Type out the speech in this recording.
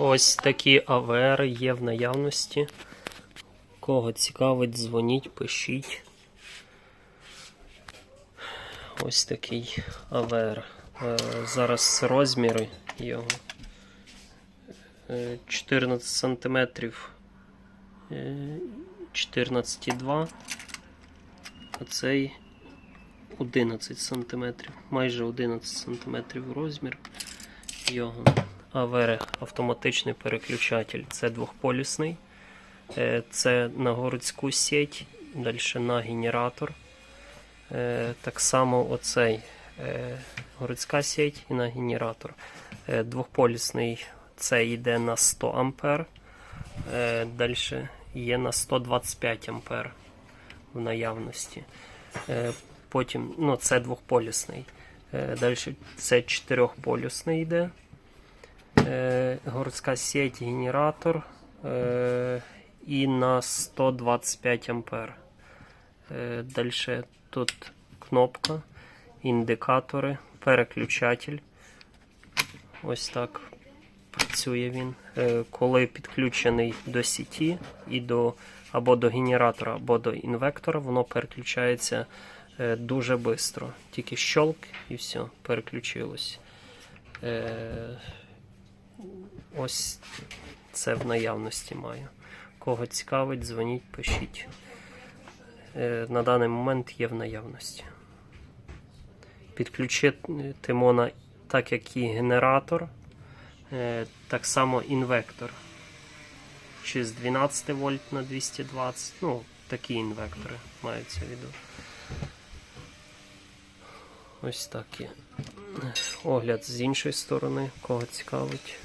Ось такі АВР є в наявності. Кого цікавить, дзвоніть, пишіть. Ось такий АВР. Е, Зараз розміри його. Е, 14 сантиметрів. е, 14,2. Оцей 11 сантиметрів. Майже 11 сантиметрів розмір його. АВР автоматичний переключатель. Це двохполюсний. Е, Це на городську сеть, далі на генератор. Е, Так само оцей е, городська сеть і на генератор. Двохполюсний це йде на 100 ампер. Далі є на 125 ампер в наявності. Потім, ну, це двохполюсний. Далі це чотирьохполюсний йде. Е, городська сеть, генератор е, і на 125 ампер. Е, Далі тут кнопка, індикатори, переключатель. Ось так працює він. Е, Коли підключений до сіті і до, або до генератора, або до інвектора, воно переключається дуже швидко. Тільки щелк і все, переключилось. Ось це в наявності маю. Кого цікавить, дзвоніть, пишіть. Е, На даний момент є в наявності. Підключити можна так, як і генератор, е, так само інвектор. Чи з 12 вольт на 220. Ну, такі інвектори маються в виду. Ось так є. Огляд з іншої сторони, кого цікавить.